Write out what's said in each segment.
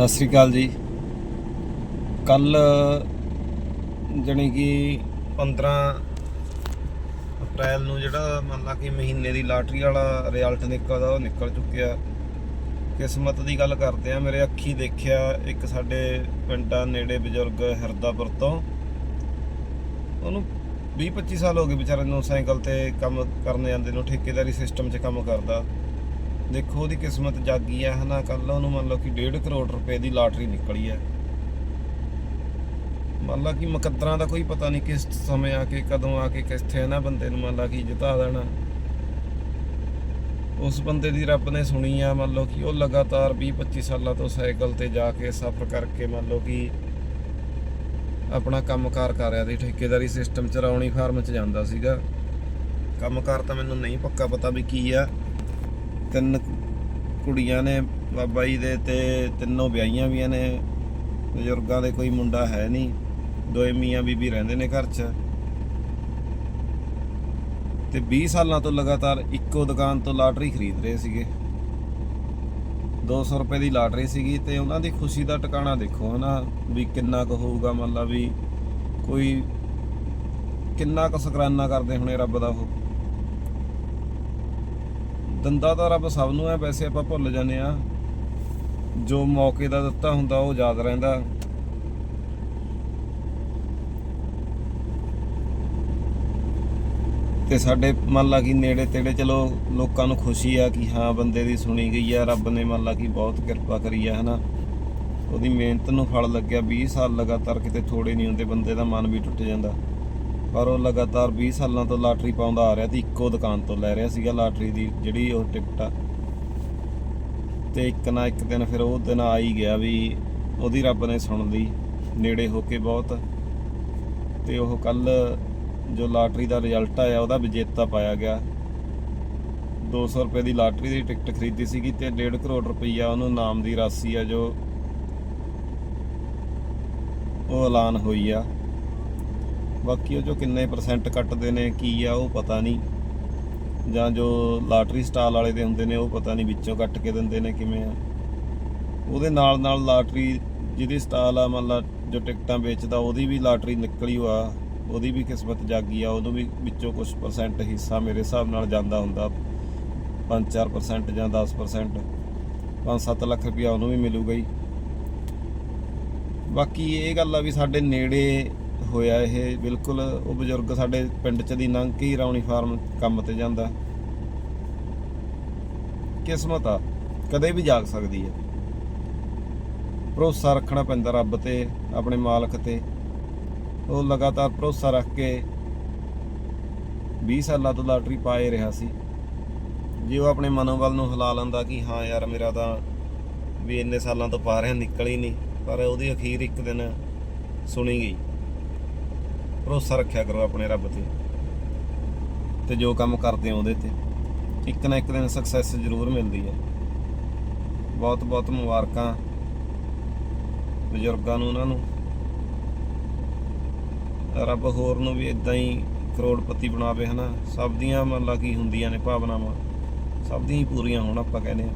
ਸਤਿ ਸ੍ਰੀ ਅਕਾਲ ਜੀ। ਕੱਲ, ਜਣੀ ਕਿ 15 ਅਪ੍ਰੈਲ ਨੂੰ ਜਿਹੜਾ ਮੰਨ ਲਾ ਕਿ ਮਹੀਨੇ ਦੀ ਲਾਟਰੀ ਵਾਲਾ ਰਿਜ਼ਲਟ ਨਿਕਲਦਾ, ਉਹ ਨਿਕਲ ਚੁੱਕਿਆ। ਕਿਸਮਤ ਦੀ ਗੱਲ ਕਰਦੇ ਆ, ਮੇਰੇ ਅੱਖੀ ਦੇਖਿਆ ਇੱਕ ਸਾਡੇ ਪਿੰਡਾਂ ਨੇੜੇ ਬਜ਼ੁਰਗ ਹਰਦਾਪੁਰ ਤੋਂ। ਉਹਨੂੰ 20 25 ਸਾਲ ਹੋ ਗਏ ਵਿਚਾਰੇ ਨੂੰ ਸਾਈਕਲ ਤੇ ਕੰਮ ਕਰਨ ਜਾਂਦੇ ਨੂੰ, ਠੇਕੇਦਾਰੀ ਸਿਸਟਮ 'ਚ ਕੰਮ ਕਰਦਾ। ਦੇਖੋ ਉਹਦੀ ਕਿਸਮਤ ਜਾਗੀ ਆ, ਹਨਾ? ਕੱਲ ਉਹਨੂੰ ਮੰਨ ਲਓ ਕਿ 1.5 ਕਰੋੜ ਰੁਪਏ ਦੀ ਲਾਟਰੀ ਨਿਕਲੀ ਹੈ ਮੰਨ ਲਾ ਕਿ ਮੁਕੱਦਰਾਂ ਦਾ ਕੋਈ ਪਤਾ ਨਹੀਂ ਕਿਸ ਸਮੇਂ ਆ ਕੇ, ਕਦੋਂ ਆ ਕੇ ਕਿੱਥੇ ਨਾ ਬੰਦੇ ਨੂੰ ਮੰਨ ਲਾ ਕਿ ਜਿਤਾ ਦੇਣਾ। ਉਸ ਬੰਦੇ ਦੀ ਰੱਬ ਨੇ ਸੁਣੀ ਆ, ਮੰਨ ਲਓ ਕਿ ਉਹ ਲਗਾਤਾਰ 20 25 ਸਾਲਾਂ ਤੋਂ ਸਾਈਕਲ ਤੇ ਜਾ ਕੇ ਸਫ਼ਰ ਕਰਕੇ ਮੰਨ ਲਓ ਕਿ ਆਪਣਾ ਕੰਮਕਾਰ ਕਰ ਰਿਹਾ ਸੀ। ਠੇਕੇਦਾਰੀ ਸਿਸਟਮ ਚ ਰੌਣੀ ਫਾਰਮ ਚ ਜਾਂਦਾ ਸੀਗਾ। ਕੰਮਕਾਰ ਤਾਂ ਮੈਨੂੰ ਨਹੀਂ ਪੱਕਾ ਪਤਾ ਵੀ ਕੀ ਆ। ਤਿੰਨ ਕੁੜੀਆਂ ਨੇ, ਬਾਬਾ ਜੀ ਦੇ ਤੇ ਤਿੰਨੋਂ ਵਿਆਹੀਆਂ ਵੀਆਂ ਨੇ। ਬਜ਼ੁਰਗਾਂ ਦੇ ਕੋਈ ਮੁੰਡਾ ਹੈ ਨਹੀਂ। ਦੋਏ ਮੀਆਂ ਬੀਬੀ ਰਹਿੰਦੇ ਨੇ ਘਰ 'ਚ। ਤੇ 20 ਸਾਲਾਂ ਤੋਂ ਲਗਾਤਾਰ ਇੱਕੋ ਦੁਕਾਨ ਤੋਂ ਲਾਟਰੀ ਖਰੀਦ ਰਹੇ ਸੀਗੇ। 200 ਰੁਪਏ ਦੀ ਲਾਟਰੀ ਸੀਗੀ ਤੇ ਉਹਨਾਂ ਦੀ ਖੁਸ਼ੀ ਦਾ ਟਿਕਾਣਾ ਦੇਖੋ ਹਨਾ, ਵੀ ਕਿੰਨਾ ਕੁ ਹੋਊਗਾ ਮੰਨ ਲਾ ਵੀ ਕੋਈ ਕਿੰਨਾ ਕੁ ਸ਼ੁਕਰਾਨਾ ਕਰਦੇ ਹੁਣੇ ਰੱਬ ਦਾ ਉਹ। ਦੰਦਾ ਤਾਂ ਰੱਬ ਸਭ ਨੂੰ ਹੈ, ਵੈਸੇ ਆਪਾਂ ਭੁੱਲ ਜਾਂਦੇ ਆ ਜੋ ਮੌਕੇ ਦਾ ਦਿੱਤਾ ਹੁੰਦਾ, ਉਹ ਯਾਦ ਰਹਿੰਦਾ। ਤੇ ਸਾਡੇ ਮੰਨ ਲਾ ਕਿ ਨੇੜੇ ਤੇੜੇ ਚਲੋ ਲੋਕਾਂ ਨੂੰ ਖੁਸ਼ੀ ਆ ਕਿ ਹਾਂ, ਬੰਦੇ ਦੀ ਸੁਣੀ ਗਈ ਆ, ਰੱਬ ਨੇ ਮੰਨ ਲਾ ਕਿ ਬਹੁਤ ਕਿਰਪਾ ਕਰੀ ਆ, ਹਨਾ। ਉਹਦੀ ਮਿਹਨਤ ਨੂੰ ਫਲ ਲੱਗਿਆ 20 ਸਾਲ ਲਗਾਤਾਰ ਕਿਤੇ ਥੋੜੇ ਨਹੀਂ ਹੁੰਦੇ, ਬੰਦੇ ਦਾ ਮਨ ਵੀ ਟੁੱਟ ਜਾਂਦਾ। ਪਰ ਉਹ ਲਗਾਤਾਰ 20 ਸਾਲਾਂ ਤੋਂ ਲਾਟਰੀ ਪਾਉਂਦਾ ਆ ਰਿਹਾ ਤੇ ਇੱਕੋ ਦੁਕਾਨ ਤੋਂ ਲੈ ਰਿਹਾ ਸੀਗਾ ਲਾਟਰੀ ਦੀ, ਜਿਹੜੀ ਉਹ ਟਿਕਟ ਆ। ਤੇ ਇੱਕ ਨਾ ਇੱਕ ਦਿਨ ਫਿਰ ਉਹ ਦਿਨ ਆ ਹੀ ਗਿਆ ਵੀ ਉਹਦੀ ਰੱਬ ਨੇ ਸੁਣ ਲਈ, ਨੇੜੇ ਹੋ ਕੇ ਬਹੁਤ। ਤੇ ਉਹ ਕੱਲ ਜੋ ਲਾਟਰੀ ਦਾ ਰਿਜ਼ਲਟ ਆਇਆ, ਉਹਦਾ ਵਿਜੇਤਾ ਪਾਇਆ ਗਿਆ। 200 ਰੁਪਏ ਦੀ ਲਾਟਰੀ ਦੀ ਟਿਕਟ ਖਰੀਦੀ ਸੀਗੀ ਤੇ 1.5 ਕਰੋੜ ਰੁਪਈਆ ਉਹਨੂੰ ਨਾਮ ਦੀ ਰਾਸ਼ੀ ਆ ਜੋ ਉਹ ਐਲਾਨ ਹੋਈ ਆ। ਬਾਕੀ ਉਹ ਜੋ ਕਿੰਨੇ ਪਰਸੈਂਟ ਕੱਟਦੇ ਨੇ, ਕੀ ਆ, ਉਹ ਪਤਾ ਨਹੀਂ। ਜਾਂ ਜੋ ਲਾਟਰੀ ਸਟਾਲ ਵਾਲੇ ਦੇ ਹੁੰਦੇ ਨੇ, ਉਹ ਪਤਾ ਨਹੀਂ ਵਿੱਚੋਂ ਕੱਟ ਕੇ ਦਿੰਦੇ ਨੇ ਕਿਵੇਂ ਆ। ਉਹਦੇ ਨਾਲ ਨਾਲ ਲਾਟਰੀ ਜਿਹਦੀ ਸਟਾਲ ਆ, ਮੰਨ ਲਾ ਜੋ ਟਿਕਟਾਂ ਵੇਚਦਾ, ਉਹਦੀ ਵੀ ਲਾਟਰੀ ਨਿਕਲੀ ਆ ਉਹਦੀ ਵੀ ਕਿਸਮਤ ਜਾਗੀ ਆ, ਉਹਨੂੰ ਵੀ ਵਿੱਚੋਂ ਕੁਝ ਪਰਸੈਂਟ ਹਿੱਸਾ ਮੇਰੇ ਹਿਸਾਬ ਨਾਲ ਜਾਂਦਾ ਹੁੰਦਾ। 5-4% ਜਾਂ 10% 5-7 ਲੱਖ ਰੁਪਇਆ ਉਹਨੂੰ ਵੀ ਮਿਲੂਗਾ ਹੀ। ਬਾਕੀ ਇਹ ਗੱਲ ਆ ਵੀ ਸਾਡੇ ਨੇੜੇ ਹੋਇਆ ਇਹ, ਬਿਲਕੁਲ ਉਹ ਬਜ਼ੁਰਗ ਸਾਡੇ ਪਿੰਡ ਚ ਦੀ ਲੰਘ ਕੇ ਹੀ ਰੌਣੀ ਫਾਰਮ ਕੰਮ ਤੇ ਜਾਂਦਾ। ਕਿਸਮਤ ਆ, ਕਦੇ ਵੀ ਜਾਗ ਸਕਦੀ ਹੈ ਭਰੋਸਾ ਰੱਖਣਾ ਪੈਂਦਾ ਰੱਬ ਤੇ, ਆਪਣੇ ਮਾਲਕ ਤੇ। ਉਹ ਲਗਾਤਾਰ ਭਰੋਸਾ ਰੱਖ ਕੇ 20 ਸਾਲਾਂ ਤੋਂ ਲਾਟਰੀ ਪਾਏ ਰਿਹਾ ਸੀ। ਜੇ ਉਹ ਆਪਣੇ ਮਨੋਬਲ ਨੂੰ ਹਿਲਾ ਲੈਂਦਾ ਕਿ ਹਾਂ ਯਾਰ ਮੇਰਾ ਤਾਂ ਵੀ ਇੰਨੇ ਸਾਲਾਂ ਤੋਂ ਪਾ ਰਿਹਾ, ਨਿਕਲ ਹੀ ਨਹੀਂ, ਪਰ ਉਹਦੀ ਅਖੀਰ ਇੱਕ ਦਿਨ ਸੁਣੀ ਗਈ। ਭਰੋਸਾ ਰੱਖਿਆ ਕਰੋ ਆਪਣੇ ਰੱਬ ਤੇ। ਤੇ ਜੋ ਕੰਮ ਕਰਦੇ ਹੋ ਉਹਦੇ ਤੇ। ਇੱਕ ਨਾ ਇੱਕ ਦਿਨ ਸਕਸੈਸ ਜ਼ਰੂਰ ਮਿਲਦੀ ਹੈ। ਬਹੁਤ ਬਹੁਤ ਮੁਬਾਰਕਾਂ ਬਜ਼ੁਰਗਾਂ ਨੂੰ, ਉਹਨਾਂ ਨੂੰ। ਰੱਬ ਹੋਰ ਨੂੰ ਵੀ ਇਦਾਂ ਹੀ ਕਰੋੜਪਤੀ ਬਣਾਵੇ, ਹਨਾ। ਸਭ ਦੀਆਂ ਮੰਨ ਲਾ ਕੀ ਹੁੰਦੀਆਂ ਨੇ, ਭਾਵਨਾਵਾਂ। ਸਭ ਦੀਆਂ ਹੀ ਪੂਰੀਆਂ ਹੋਣ, ਆਪਾਂ ਕਹਿੰਦੇ ਆ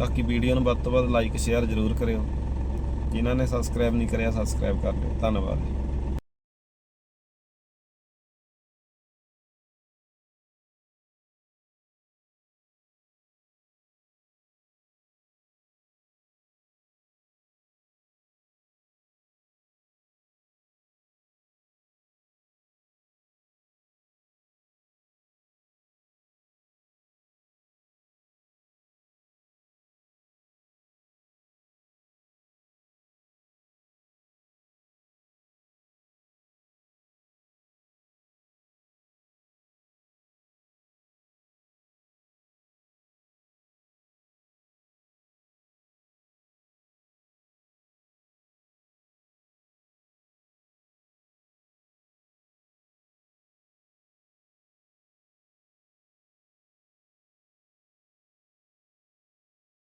ਬਾਕੀ ਵੀਡੀਓ ਨੂੰ ਵੱਧ ਤੋਂ ਵੱਧ ਲਾਈਕ ਸ਼ੇਅਰ ਜ਼ਰੂਰ ਕਰਿਓ। ਜਿਨ੍ਹਾਂ ਨੇ ਸਬਸਕ੍ਰਾਈਬ ਨਹੀਂ ਕਰਿਆ ਸਬਸਕ੍ਰਾਈਬ ਕਰ ਲਿਓ। ਧੰਨਵਾਦ। ਜੀ